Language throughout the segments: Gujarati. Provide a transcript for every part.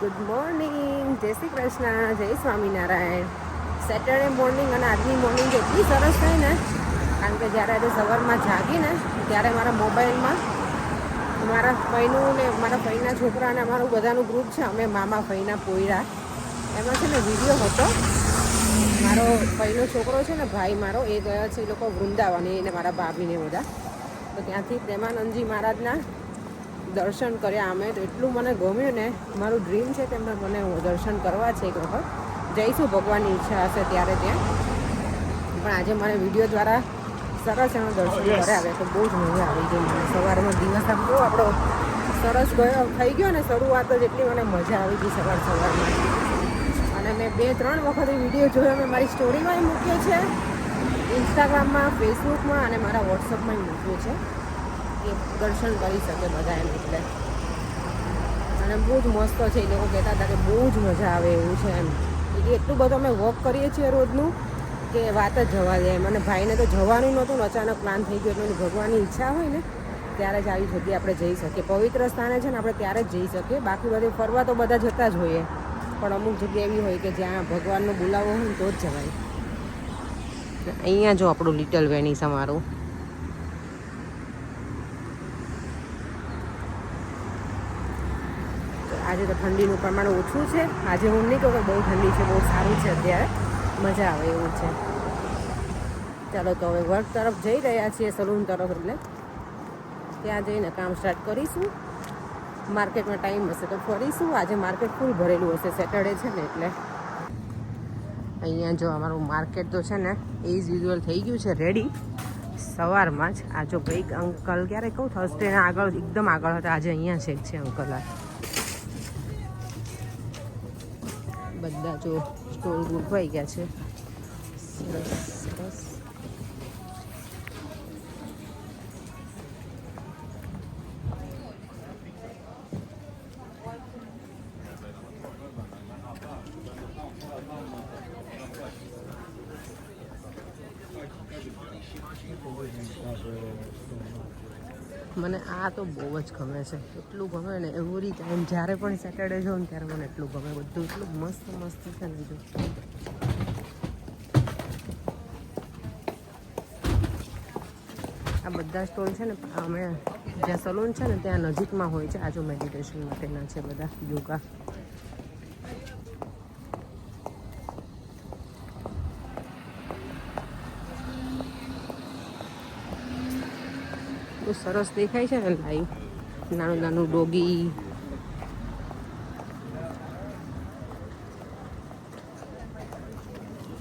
ગુડ મોર્નિંગ જય શ્રી કૃષ્ણ. જય સ્વામિનારાયણ. સેટરડે મોર્નિંગ અને આજની મોર્નિંગ એટલી સરસ થઈ ને, કારણ કે જ્યારે આજે સવારમાં જાગીને, ત્યારે મારા મોબાઈલમાં મારા ફઈનું ને મારા ફઈના છોકરા અને અમારું બધાનું ગ્રુપ છે, અમે મામા ફઈના પોયરા. એમાં છે ને વીડિયો હતો. મારો ફઈનો છોકરો છે ને, ભાઈ મારો, એ ગયા છે એ લોકો વૃંદાવન એને મારા ભાભીને બધા. તો ત્યાંથી પ્રેમાનંદજી મહારાજના દર્શન કર્યા. અમે તો એટલું મને ગમ્યું ને. મારું ડ્રીમ છે કે મને દર્શન કરવા છે એક વખત. જઈશું ભગવાનની ઈચ્છા હશે ત્યારે ત્યાં. પણ આજે મને વીડિયો દ્વારા સરસ એનું દર્શન કરાવે તો બહુ જ મજા આવી ગઈ મને. સવારનો દિવસ આમ બહુ આપણો સરસ ગયો થઈ ગયો ને શરૂઆત જ એટલી મને મજા આવી ગઈ સવાર સવારમાં. અને મેં બે ત્રણ વખત વીડિયો જોયો મેં મારી સ્ટોરીમાં મૂક્યો છે. ઇન્સ્ટાગ્રામમાં ફેસબુકમાં અને મારા વોટ્સઅપમાં મૂક્યો છે. કે દર્શન કરી શકે બધા એમ એટલે. અને બહુ જ મસ્ત છે, એ લોકો કહેતા હતા કે બહુ જ મજા આવે એવું છે એમ. એટલે બધું અમે વોક કરીએ છીએ રોજનું કે વાત જ જવા દે એમ. અને ભાઈને તો જવાનું નહોતું અચાનક પ્લાન થઈ ગયો એટલે ભગવાનની ઈચ્છા હોય ને, ત્યારે જ આવી જગ્યાએ આપણે જઈ શકીએ. પવિત્ર સ્થાને છે ને આપણે ત્યારે જ જઈ શકીએ. બાકી બધે ફરવા તો બધા જતા જ હોઈએ. પણ અમુક જગ્યા એવી હોય કે જ્યાં ભગવાનનો બોલાવો હોય તો જ જવાય. અહીંયા જો આપણું લિટલ વેનીસ અમારું આજે તો ઠંડીનું પ્રમાણ ઓછું છે. આજે હું નહીં કહું કે બહુ ઠંડી છે, બહુ સારું છે અત્યારે. મજા આવે એવું છે. ચાલો તો હવે વર્ક તરફ જઈ રહ્યા છીએ સલૂન તરફ એટલે. ત્યાં જઈને કામ સ્ટાર્ટ કરીશું. માર્કેટમાં ટાઈમ હશે તો ફરીશું. આજે માર્કેટ ફૂલ ભરેલું હશે સેટરડે છે ને એટલે. અહીંયા જો અમારું માર્કેટ તો છે ને એઝ યુઝ્યુઅલ થઈ ગયું છે રેડી સવારમાં જ. આ જો ભાઈ અંકલ ક્યારે કહું થર્સડેના આગળ, એકદમ આગળ હતા. આજે અહીંયા છે છે અંકલ આ. બધા જો સ્ટોલ ગોઠવાઈ ગયા છે. સરસ સરસ મને આ તો બહુ જ ગમે છે. એટલું ગમે ને એવરી ટાઈમ જ્યારે પણ સેટરડે જાઉં ને ત્યારે મને એટલું ગમે. બધું એટલું મસ્ત મસ્ત છે ને જો આ બધા સ્ટોલ છે ને અમે જ્યાં સલૂન છે ને ત્યાં નજીકમાં હોય છે. આજુ મેડિટેશન માટેના છે બધા યોગા સરસ દેખાય છે ને લાઈવ નાનું નાનું ડોગી.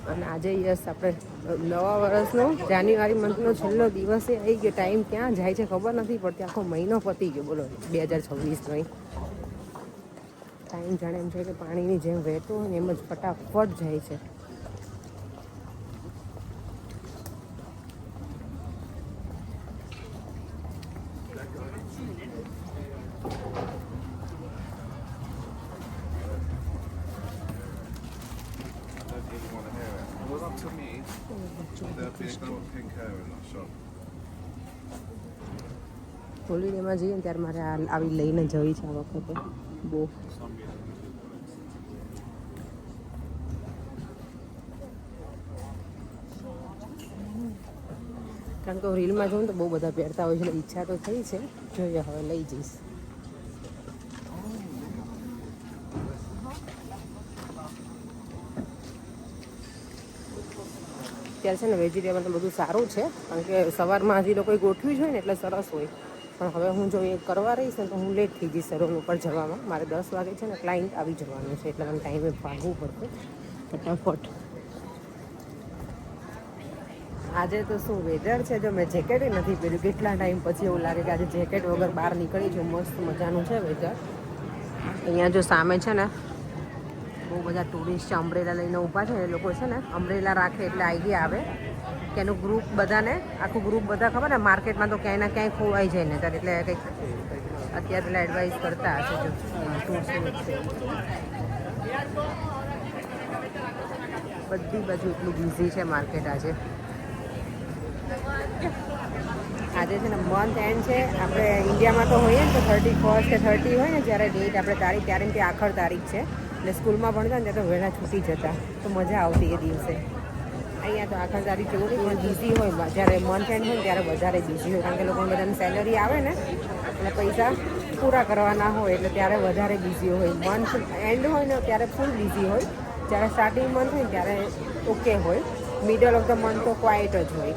અને આજે યસ, આપણે નવા વર્ષનો, જાન્યુઆરી મંથનો છેલ્લો દિવસે આવી ગયો. ટાઈમ ક્યાં જાય છે ખબર નથી પડતી આખો મહિનો પતી ગયો. બોલો, બે હજાર છવ્વીસનો. ટાઈમ જાણે એમ છે કે પાણીની જેમ વહેતો હોય ને એમ જ ફટાફટ જાય છે. હોલિડેમાં જઈએ ને ત્યારે મારે આવી લઈને જવી છે આ વખતે બહુ કારણ કે રીલમાં જોઉં તો બહુ બધા પહેરતા હોય છે એટલે ઈચ્છા તો થઈ છે. જોઈએ હવે લઈ જઈશ. અત્યારે છે ને વેજીટેબલ બધું સારું છે, કારણ કે સવારમાં હજી લોકોએ ગોઠવ્યું હોય ને એટલે સરસ હોય. પણ હવે હું જો એ કરવા રહીશ ને તો હું લેટ થઈ જઈશ સરોન ઉપર જવામાં. મારે દસ વાગે છે ને ક્લાયન્ટ આવી જવાનું છે, એટલે મને ટાઈમે ભાગવું પડશે. ફટાફટ. આજે તો શું વેધર છે? જો મેં જેકેટ નથી પહેર્યું, કેટલા ટાઈમ પછી એવું લાગે કે આજે જેકેટ વગર બહાર નીકળી છું, મસ્ત મજાનું છે વેધર અહીંયા જો સામે છે ને, બહુ બધા ટુરિસ્ટ છે અમરેલા લઈને ઊભા છે, એ લોકો છે ને અમરેલા રાખે એટલે આઈડિયા આવે કે એનું ગ્રુપ બધાને, આખું ગ્રુપ બધા ખબર ને માર્કેટમાં તો ક્યાંય ના ક્યાંય ખોવાઈ જાય ને, ત્યારે એટલે કંઈક અત્યારે પેલા એડવાઇસ કરતા હશે જો ટૂર્સ બધી. બાજુ એટલું બિઝી છે માર્કેટ આજે. આજે છે ને મંથ એન્ડ છે. આપણે ઇન્ડિયામાં તો હોઈએ ને તો થર્ટી ફર્સ્ટ કે થર્ટી હોય ને જ્યારે ડેટ આપણે તારીખ, ત્યારે તે આખર તારીખ છે. એટલે સ્કૂલમાં ભણતા ને ત્યાં તો વહેલા છૂટી જતા. તો મજા આવતી એ દિવસે. અહીંયા તો આખર તારીખ જેવું નહીં પણ બિઝી હોય. જ્યારે મંથ એન્ડ હોય ત્યારે વધારે બિઝી હોય. કારણ કે લોકોને બધાને સેલરી આવે ને, એટલે પૈસા પૂરા કરવાના હોય, એટલે ત્યારે વધારે બિઝી હોય. મંથ એન્ડ હોય ને ત્યારે ફૂલ બિઝી હોય. જ્યારે સ્ટાર્ટિંગ મંથ હોય ત્યારે ઓકે હોય. મિડલ ઓફ ધ મંથ તો ક્વાઇટ જ હોય.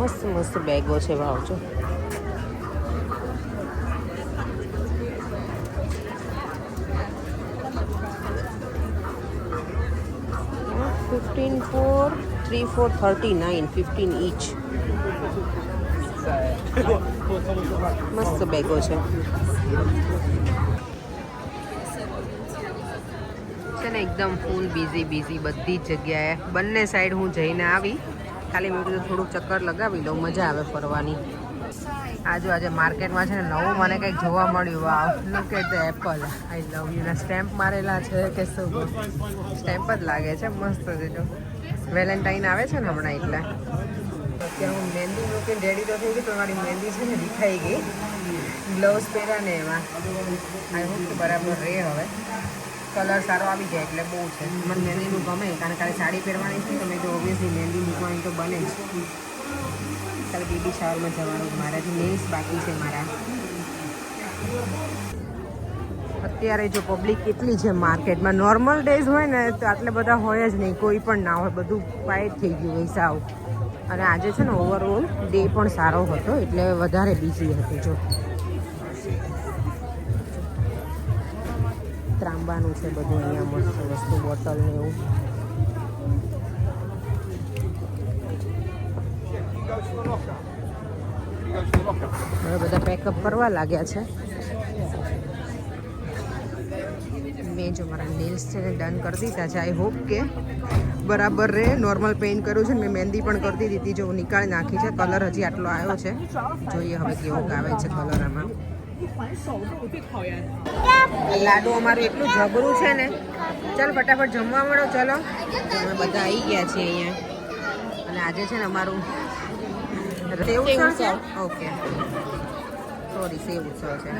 મસ્ત મસ્ત બેગો છે ભાવ જો fifteen four three four thirty nine fifteen each મસ્ત બેગો છે. છે ને એકદમ ફૂલ બિઝી બિઝી બધી જ જગ્યાએ. બંને સાઈડ હું જઈને આવી. ખાલી મેં કીધું થોડુંક ચક્કર લગાવી લઉં, મજા આવે ફરવાની. આજુ આજે માર્કેટમાં છે ને નવું મને કંઈક જોવા મળ્યું. Wow look at Apple I love you ના સ્ટેમ્પ મારેલા છે કે શું સ્ટેમ્પ જ લાગે છે, મસ્ત છે જો. વેલેન્ટાઇન આવે છે ને હમણાં એટલે. અત્યારે હું મહેંદી મૂકીને રેડી તો થઈ ગઈ, પણ મારી મહેંદી છે ને દેખાઈ ગઈ. ગ્લવ્સ પહેર્યા ને એમાં. આઈ હોપ બરાબર રહે હવે. કલર સારો આવી જાય એટલે બહુ છે. મને મહેંદીનું ગમે, કારણ કે સાડી પહેરવાની છે, તો મેં તો ઓબ્વિયસલી મહેંદી મૂકવાની તો બને જ. કાલે બેબી શાવરમાં જવાનું. મારાથી નેલ્સ બાકી છે મારા. અત્યારે જો પબ્લિક કેટલી છે માર્કેટમાં નોર્મલ ડેઝ હોય ને, તો આટલે બધા હોય જ નહીં. કોઈ પણ ના હોય. બધું ક્વાઇટ થઈ ગયું હોય સાવ. અને આજે છે ને ઓવરઓલ ડે પણ સારો હતો, એટલે વધારે બિઝી હતી જો. ત્રાંબાનું છે બધું અહીંયા મસ્ત વસ્તુ બોટલ ને એવું. બધા પેકઅપ કરવા લાગ્યા છે. મેં જો મારા નેલ્સ છે ને ડન કરી દીધા છે. આઈ હોપ કે બરાબર રે નોર્મલ પેઇન્ટ કર્યું છે ને મેં મહેંદી પણ કરી દીધી જો નીકાળી નાખી છે. કલર હજી આટલો આવ્યો છે. જોઈએ હવે કેવો આવે છે કલર આમાં. લાડુ અમારું એટલું જબરું છે ને. ચાલ ફટાફટ જમવા મળો, ચલો. અમે બધા આવી ગયા છીએ અહીંયા. અને આજે છે ને અમારું સેવ ઉત્સવ છે? ઓકે. સોરી સેવ ઉત્સવ છે.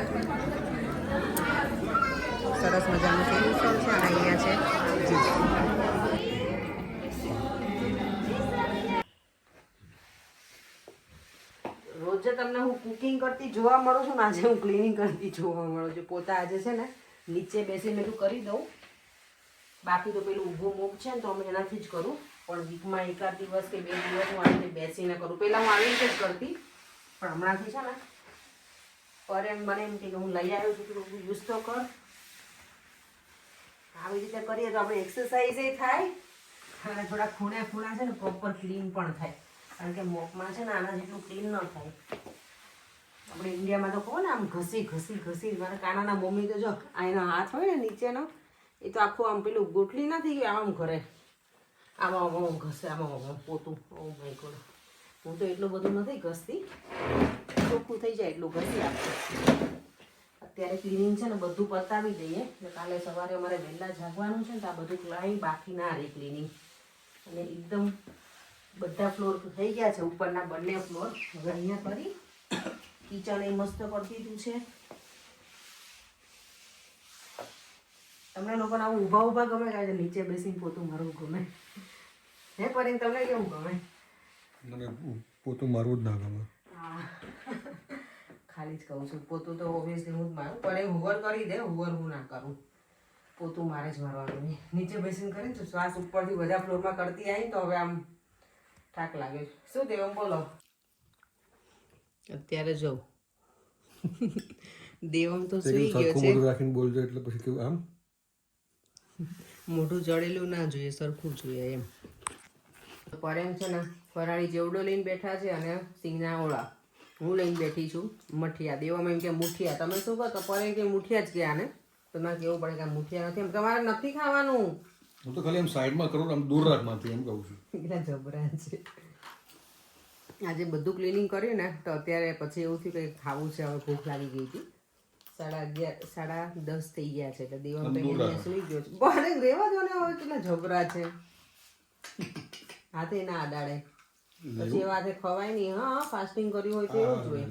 સરસ મજાનું સેવ સર છે અને અહીંયા છે. રોજે તમને હું કુકિંગ કરતી જોવા મળું છું ને આજે હું ક્લિનિંગ કરતી જોવા મળું છું. પોતા આજે છે ને નીચે બેસીને બધું કરી દઉં. બાકી તો પેલું ઊભું મૂક છે ને તો અમે એનાથી જ કરું. પણ વીકમાં એકાદ દિવસ કે બે દિવસ હું આવીને બેસીને કરું. પહેલાં હું આવી રીતે જ કરતી, પણ હમણાંથી છે ને, પર એમ મને એમ કે હું લઈ આવ્યો છું, તું યુઝ તો કર. આવી રીતે કરીએ તો આપણે એક્સરસાઇઝ થાય. અને થોડા ખૂણે ખૂણા છે ને પ્રોપર ક્લીન પણ થાય. કારણ કે મોપમાં છે ને, આના જેટલું ક્લીન ન થાય. આપણે ઇન્ડિયામાં તો કહો ને, આમ ઘસી ઘસી ઘસી, મારા કાનાના મમ્મી તો જો, આ એનો હાથ હોય ને, નીચેનો, એ તો આખું આમ પેલું ગોટલી નથી આમ કરે આમાં આમાં ઘસે, આમાં આમ પોતું ઓ માય ગોડ હું તો એટલું બધું નથી ઘસતી. ચોખ્ખું થઈ જાય એટલું ઘસી આપું અત્યારે ક્લિનિંગ છે ને બધું પતાવી દઈએ. કાલે સવારે અમારે વહેલા જાગવાનું છે ને આ બધું ક્લાઈ બાકી ના રહે ક્લિનિંગ અને એકદમ બધા ફ્લોર થઈ ગયા છે, ઉપરના બંને ફ્લોર હવે અહીંયા કરી કિચન એ મસ્ત કરી દીધું છે. તમને લોકોને આવું ઊભા ઊભા ગમે કાંઈ નીચે બેસીને પોતું મારું ગમે. હે પરીને તમને કેવું ગમે. મને પોતું મારવું જ ના ગમે. ખાલી જ કહું છું પોતું તો ઓબ્વિયસલી હું જ મારું પણ એ હુવર કરી દે હુવર હું ના કરું. પોતું મારે જ મારવાનું નીચે બેસીને કરીને છું શ્વાસ ઉપરથી બધા ફ્લોરમાં કરતી આવી તો હવે આમ થાક લાગે. શું દેવમ બોલો. અત્યારે જો દેવમ તો સુઈ ગયો છે. મોઢું રાખીને બોલજો એટલે પછી કેવું આમ? મોઢું જડેલું ના જોઈએ સરખું જોઈએ એમ. પરેમ છે ને ફરાળી જેવડો લઈને બેઠા છે અને સિંગના ઓળા. હું લઈને બેઠી છું મઠિયા. દેવામાં એમ કે મુઠિયા. તમે શું કહો તો પરેમ કે મુઠિયા જ ગયા ને? તમારે કેવું પડે કે મુઠિયા નથી? એમ તમારે નથી ખાવાનું. હું તો ખાલી એમ સાઈડમાં કરું આમ દૂર રાખમાંથી એમ કહું છું. જબરા છે. આજે બધું ક્લિનિંગ કર્યું ને તો અત્યારે પછી એવું થયું કે ખાવું છે હવે ભૂખ લાગી ગઈ હતી. સાડા અગિયાર સાડા દસ થઈ ગયા છે એટલે દેવા સુઈ ગયો છે. બહાર રહેવા દો ને હવે કેટલા જબરા છે. હાથે ના અડાડે. પછી એવા હાથે ખવાય નહીં હા ફાસ્ટિંગ કર્યું હોય તો એવું જ હોય.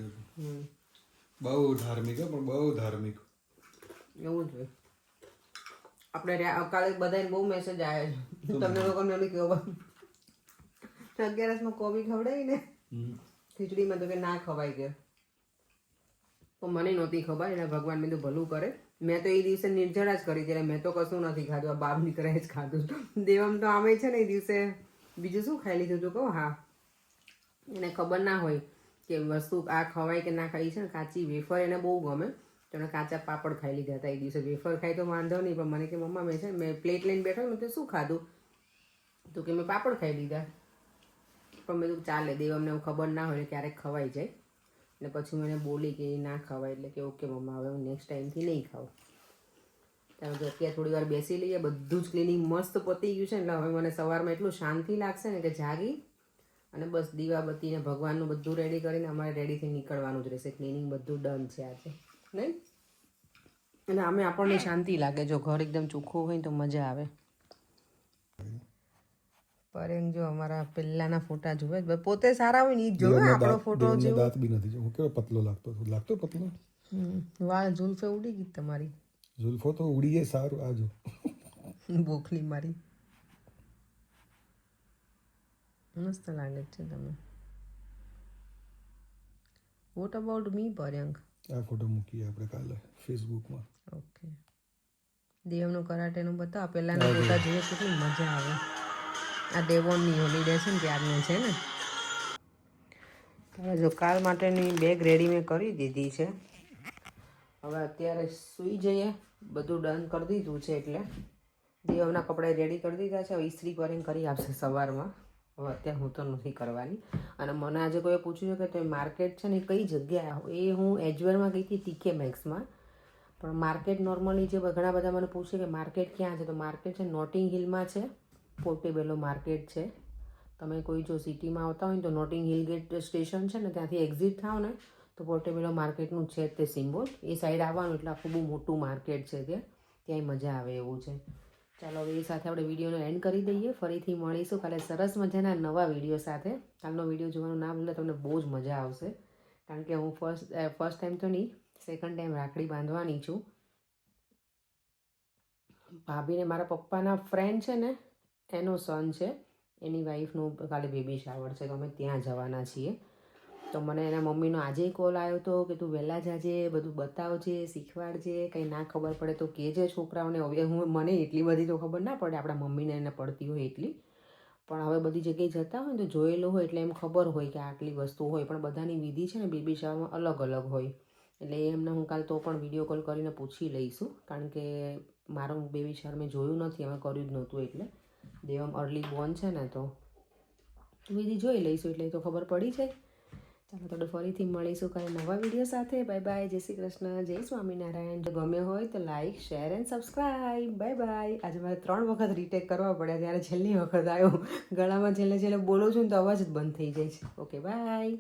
બહુ ધાર્મિક પણ બહુ ધાર્મિક. એવું જ હોય. આપણે કાલે બધાને બહુ મેસેજ આવ્યો છે. તમને લોકોને એમ કેવો અગિયારસમાં કોબી ખવડાવી ને ખીચડીમાં તો કે ના ખવાય કે. તો મને નહોતી ખબર એટલે ભગવાન મેં તો ભલું કરે. મેં તો એ દિવસે નિર્જળા જ કરી ત્યારે મેં તો કશું નથી ખાધું આ બાપ નીકળે જ ખાધું. દેવમ તો આમે છે ને એ દિવસે. બીજું શું ખાઈ લીધું તું કહો? હા. એને ખબર ના હોય કે વસ્તુ આ ખવાય કે ના ખાઈ છે ને કાચી વેફર એને બહુ ગમે. તો એને કાચા પાપડ ખાઈ લીધા હતા એ દિવસે. વેફર ખાઈ તો વાંધો નહીં, પણ મને કે મમ્મા, મેં છે મેં પ્લેટ લઈને બેઠો મેં તો શું ખાધું? તો કે, મેં પાપડ ખાઈ લીધા. પણ મેં તું ચાલે, દેવ, અમને એવું ખબર ના હોય એટલે ક્યારેક ખવાઈ જાય. ને પછી મને બોલી કે ના ખવાય. એટલે કે, ઓકે, મમ્મા, હવે હું નેક્સ્ટ ટાઈમથી નહીં ખાઉં. કારણ કે અત્યારે થોડી વાર બેસી લઈએ બધું જ ક્લિનિંગ મસ્ત પતી ગયું છે એટલે હવે મને સવારમાં એટલું શાંતિ લાગશે ને કે જાગી અને બસ દીવાબત્તી ને ભગવાનનું બધું રેડી કરીને અમારે રેડીથી નીકળવાનું જ રહેશે. ક્લિનિંગ બધું ડન છે આજે. નહીં? અને અમે આપણને શાંતિ લાગે. જો ઘર એકદમ ચોખ્ખું હોય તો મજા આવે. પરેંગ જો અમારા પહેલાના ફોટા જુએ જ. પોતે સારા હોય ને એ જોવે આપણો ફોટો દેવનો દાંત બી નથી. જો હું કેવો પતલો લાગતો લાગતો પતલો. વાળ ઝુલફે ઉડી ગઈ તમારી. ઝુલ્ફો તો ઉડીએ સારું આજો બોખલી મારી. મસ્ત લાગે છે તમે વોટ અબાઉટ મી પર્યંક આ ફોટો મૂકીએ આપણે કાલે ફેસબુકમાં ઓકે દેવનું કરાટેનો બતાવો. પહેલાના ફોટા જોઈએ કેટલી મજા આવે. આ દેવોનની હોલિડે છે ને ત્યારનો છે ને. હવે જો કાલ માટેની બેગ રેડી મેં કરી દીધી છે. હવે અત્યારે સૂઈ જઈએ. બધું ડન કરી દીધું છે એટલે. દેવના કપડાં રેડી કરી દીધા છે. હવે ઇસ્ત્રી કરીને કરી આપશે સવારમાં. હવે અત્યારે હું તો નથી કરવાની. અને મને આજે કોઈએ પૂછ્યું છે કે તે માર્કેટ છે ને કઈ જગ્યાએ એ હું એજવેરમાં ગઈ હતી ટીકે મેક્સમાં. પણ માર્કેટ નોર્મલી જે ઘણા બધા મને પૂછે કે માર્કેટ ક્યાં છે? તો માર્કેટ છે નોટિંગ હિલમાં છે. પોર્ટેબેલો માર્કેટ છે. તમે કોઈ જો સિટીમાં આવતા હોય તો નોટિંગ હિલ ગેટ સ્ટેશન છે ને, ત્યાંથી એક્ઝિટ થાવ ને તો પોર્ટેબલો માર્કેટનું છે જ તે સિમ્બોલ. એ સાઈડ આવવાનું એટલે આખું બહુ મોટું માર્કેટ છે ત્યાં. ત્યાંય મજા આવે એવું છે. ચાલો હવે એ સાથે આપણે વિડીયોનો એન્ડ કરી દઈએ. ફરીથી મળીશું. કાલે સરસ મજાના નવા વીડિયો સાથે. કાલનો વીડિયો જોવાનું ના ભૂલે, તમને બહુ જ મજા આવશે. કારણ કે હું ફર્સ્ટ ફર્સ્ટ ટાઈમ તો નહીં સેકન્ડ ટાઈમ રાખડી બાંધવાની છું. ભાભીને મારા પપ્પાના ફ્રેન્ડ છે ને, એનો સન છે. એની વાઈફનું કાલે બેબી શાવર છે. તો અમે ત્યાં જવાના છીએ. તો મને એના મમ્મીનો આજે કોલ આવ્યો હતો કે તું વહેલા જાજે, બધું બતાવજે, શીખવાડજે, કંઈ ના ખબર પડે તો કહેજે છોકરાઓને. હવે હું, મને એટલી બધી તો ખબર ના પડે, આપણા મમ્મીને એને પડતી હોય એટલી. પણ હવે બધી જગ્યાએ જતા હોય ને તો જોયેલું હોય એટલે એમ ખબર હોય કે આટલી વસ્તુ હોય. પણ બધાની વિધિ છે ને બેબી શાવરમાં અલગ અલગ હોય. એટલે એમને હું કાલ તો પણ વીડિયો કોલ કરીને પૂછી લઈશું. કારણ કે મારું બેબી શાવર મેં જોયું નથી, અમે કર્યું જ નહોતું એટલે. દેવમ અર્લી બોર્ન છે ને તો. વિધિ જોઈ લઈશું એટલે તો ખબર પડી જાય. ચાલો તો ફરીથી મળીશું કાલે નવા વીડિયો સાથે. બાય બાય જય શ્રી કૃષ્ણ. જય સ્વામિનારાયણ. જો ગમ્યો હોય તો like share and subscribe bye bye આજે મારે ત્રણ વખત રીટેક કરવા પડ્યા. ત્યારે છેલ્લી વખત આવ્યો. ગળામાં છેલ્લે છેલ્લે બોલું છું ને તો અવાજ જ બંધ થઈ જાય છે. Okay bye